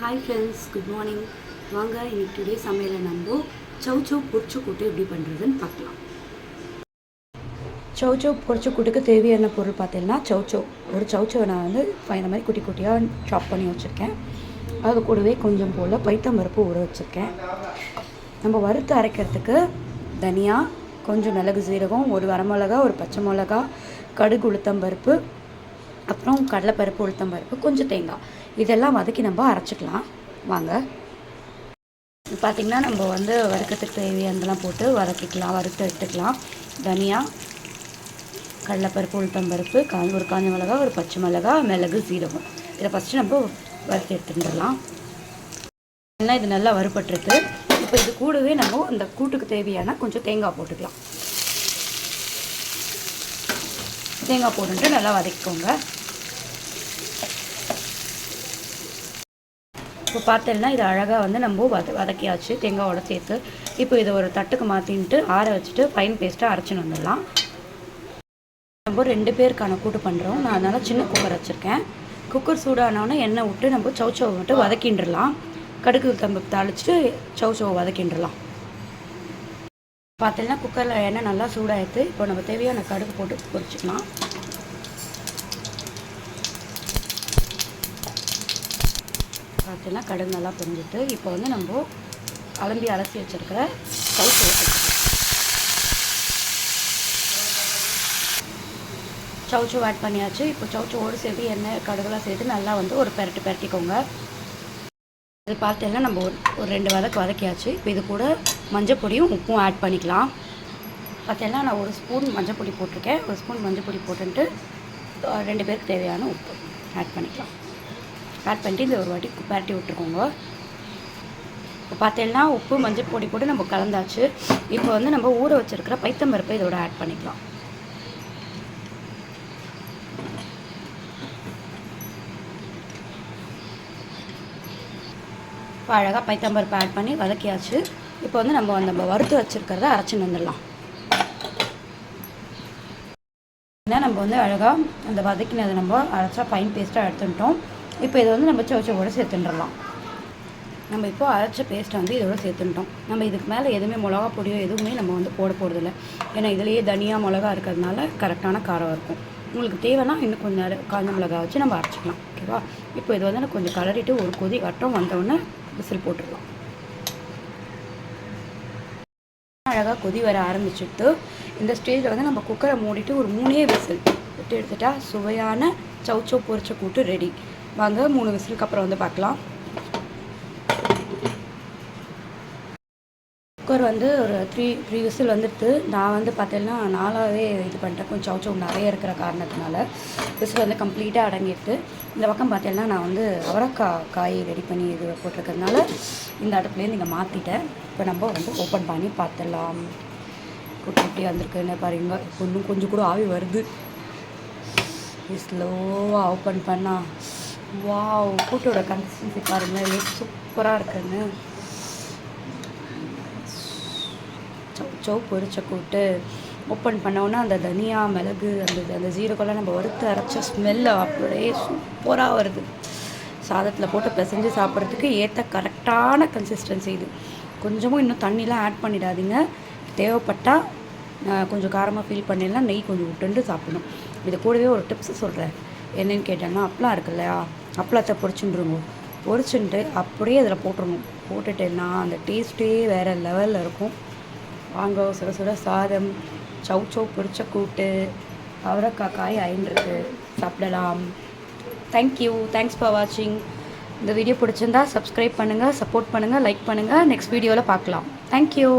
Hi friends good morning வாங்க இன்னைக்கு today சமையலை நம்ம சவு சவு பொரிச்சு கூட்டு எப்படி பண்ணுறதுன்னு பார்க்கலாம். சவு சவு பொரிச்சு கூட்டுக்கு தேவையான பொருள் பார்த்தீங்கன்னா சௌச்சோ ஒரு சௌச்சோவை நான் வந்து இந்த மாதிரி குட்டி குட்டியாக சாப் பண்ணி வச்சுருக்கேன். அது கூடவே கொஞ்சம் போல் பைத்தம்பருப்பு ஊற வச்சுருக்கேன். நம்ம வறுத்து அரைக்கிறதுக்கு தனியா கொஞ்சம் மிளகு சீரகம் ஒரு வரமிளகா ஒரு பச்சை மிளகா கடுகு உளுத்தம்பருப்பு அப்புறம் கடலைப்பருப்பு உளுத்தம்பருப்பு கொஞ்சம் தேங்காய். இதெல்லாம் வதக்கி நம்ம அரைச்சிக்கலாம். வாங்க. பார்த்திங்கன்னா நம்ம வந்து வறுக்கிறதுக்கு தேவையானதெல்லாம் போட்டு வதக்கிக்கலாம் வறுத்து எடுத்துக்கலாம். தனியா கடலைப்பருப்பு உளுத்தம்பருப்பு கா ஒரு காஞ்ச மிளகா ஒரு பச்சை மிளகா மிளகு சீரகம். இதை ஃபஸ்ட்டு நம்ம வறுத்து எடுத்துட்டுலாம். ஏன்னா இது நல்லா வறுபட்டுருக்கு. இப்போ இது கூடவே நம்ம அந்த கூட்டுக்கு தேவையான கொஞ்சம் தேங்காய் போட்டுக்கலாம். தேங்காய் போட்டுட்டு நல்லா வதக்கிக்கோங்க. இப்போ பார்த்தேன்னா இது அழகாக வந்து நம்ம வத வதக்கியாச்சு தேங்காவோட சேர்த்து. இப்போ இதை ஒரு தட்டுக்கு மாற்றின்ட்டு ஆற வச்சுட்டு ஃபைன் பேஸ்ட்டாக அரைச்சின்னு வந்துடலாம். நம்ம ரெண்டு பேருக்கான கூட்டு பண்ணுறோம் நான் அதனால் சின்ன குக்கர் வச்சுருக்கேன். குக்கர் சூடானோடனே எண்ணெய் விட்டு நம்ம சவுச்சவை மட்டும் வதக்கின்றலாம். கடுகு தம்பு தாளிச்சிட்டு சவுச்சவை வதக்கின்றலாம். பார்த்தீங்கன்னா குக்கரில் எண்ணெய் நல்லா சூடாகிடுது இப்போ நம்ம தேவையான கடுகு போட்டு பொரிச்சிக்கலாம். பார்த்தீங்கன்னா கடுகு நல்லா பொரிஞ்சிட்டு இப்போ வந்து நம்ம அலம்பி அலசி வச்சுருக்கிற சௌச்சவை சவுச்சு ஆட் பண்ணியாச்சு. இப்போ சவுச்சோடு சேர்த்து எண்ணெய் கடுகுலாம் சேர்த்து நல்லா வந்து ஒரு பெரட்டு பெரட்டிக்கோங்க. இது பார்த்தீங்கன்னா நம்ம ஒரு ஒரு ரெண்டு வதக்கு வதக்கியாச்சு. இப்போ இது கூட மஞ்சள் பொடியும் உப்பும் ஆட் பண்ணிக்கலாம். பார்த்தீங்கன்னா நான் ஒரு ஸ்பூன் மஞ்சள் பொடி போட்டிருக்கேன். ஒரு ஸ்பூன் மஞ்சள் பொடி போட்டுன்ட்டு ரெண்டு பேருக்கு தேவையான உப்பு ஆட் பண்ணிக்கலாம். ஆட் பண்ணிட்டு இந்த ஒரு வாட்டி பரட்டி விட்டுருக்கோங்க. இப்போ பார்த்தீங்கன்னா உப்பு மஞ்சள் பொடி போட்டு நம்ம கலந்தாச்சு. இப்போ வந்து நம்ம ஊற வச்சுருக்கிற பைத்தம்பருப்பை இதோட ஆட் பண்ணிக்கலாம். இப்போ அழகாக பைத்தம்பருப்பு ஆட் பண்ணி வதக்கியாச்சு. இப்போ வந்து நம்ம அந்த வறுத்து வச்சுருக்கிறத அரைச்சின்னு வந்துடலாம். நம்ம வந்து அழகாக அந்த வதக்கினதை நம்ம அரைச்சா ஃபைன் பேஸ்ட்டாக எடுத்துட்டோம் இப்போ இதை வந்து நம்ம சவுச்சவோட சேர்த்துட்டுலாம் நம்ம இப்போ அரைச்ச பேஸ்ட்டை வந்து இதோட சேர்த்துட்டோம் நம்ம இதுக்கு மேலே எதுவுமே மிளகா பொடியோ எதுவுமே நம்ம வந்து போட போகிறதில்ல ஏன்னா இதுலேயே தனியாக மிளகா இருக்கிறதுனால கரெக்டான காரம் இருக்கும். உங்களுக்கு தேவைன்னா இன்னும் கொஞ்சம் நேரம் காஞ்ச மிளகா வச்சு நம்ம அரைச்சிக்கலாம். ஓகேவா? இப்போ இது வந்து கொஞ்சம் கலரிட்டு ஒரு கொதி வட்டம் வந்தோடனே விசில் போட்டுடலாம் அழகாக கொதி வர ஆரம்பிச்சுட்டு இந்த ஸ்டேஜில் வந்து நம்ம குக்கரை மூடிட்டு ஒரு மூணே விசில் விட்டு எடுத்துட்டா சுவையான சவுச்சோ பொரிச்ச கூட்டு ரெடி வாங்க மூணு விசிலுக்கு அப்புறம் வந்து பார்க்கலாம். குக்கர் வந்து ஒரு த்ரீ த்ரீ விசில் வந்துடுது நான் வந்து பார்த்தேன்னா நாலாவே இது பண்ணிட்டேன். கொஞ்சம் சவுச்சவு நிறைய இருக்கிற காரணத்தினால விசில் வந்து கம்ப்ளீட்டாக அடங்கிட்டு இந்த பக்கம் பார்த்தேன்னா நான் வந்து அவரைக்காய் காய் ரெடி பண்ணி இது போட்டிருக்கிறதுனால இந்த அடுப்புலேருந்து இங்கே மாற்றிட்டேன் இப்போ நம்ம வந்து ஓப்பன் பண்ணி பார்த்துடலாம். குட்டி குட்டி வந்திருக்குன்னு பாருங்க. இன்னும் கொஞ்சம் கூட ஆவி வருது. ஸ்லோவாக ஓப்பன் பண்ணால் வாவ் கூட்டோட கன்சிஸ்டன்சி பாருங்கள் சூப்பராக இருக்குன்னு. சோ பொரிச்ச கூட்டு ஓப்பன் பண்ணோன்னா அந்த தனியா மிளகு அந்த அந்த ஜீரகம்லாம் நம்ம வறுத்து அரைச்ச ஸ்மெல்லு அப்படியே சூப்பராக வருது. சாதத்தில் போட்டு பிசைஞ்சு சாப்பிட்றதுக்கு ஏற்ற கரெக்டான கன்சிஸ்டன்சி இது. கொஞ்சமும் இன்னும் தண்ணிலாம் ஆட் பண்ணிடாதீங்க. தேவைப்பட்டால் கொஞ்சம் காரமாக ஃபீல் பண்ணிடலாம். நெய் கொஞ்சம் விட்டுண்டு சாப்பிடணும். இது கூடவே ஒரு டிப்ஸ் சொல்கிறேன் என்னென்னு கேட்டேன்னா அப்பளம் இருக்கு இல்லையா அப்பளத்தை பொரிச்சுட்டுருங்க பொரிச்சுட்டு அப்படியே அதில் போட்டுருணும் போட்டுட்டேன்னா அந்த டேஸ்ட்டே வேறு லெவலில் இருக்கும். வாங்க சுட சுட சாதம் சவு சௌ பொரிச்ச கூட்டு அவரைக்காய் காய் ஐன்றிருக்கு சாப்பிடலாம். தேங்க்யூ தேங்க்ஸ் ஃபார் வாட்சிங் இந்த வீடியோ பிடிச்சிருந்தா சப்ஸ்கிரைப் பண்ணுங்கள் சப்போர்ட் பண்ணுங்கள் லைக் பண்ணுங்கள் நெக்ஸ்ட் வீடியோவில் பார்க்கலாம். தேங்க்யூ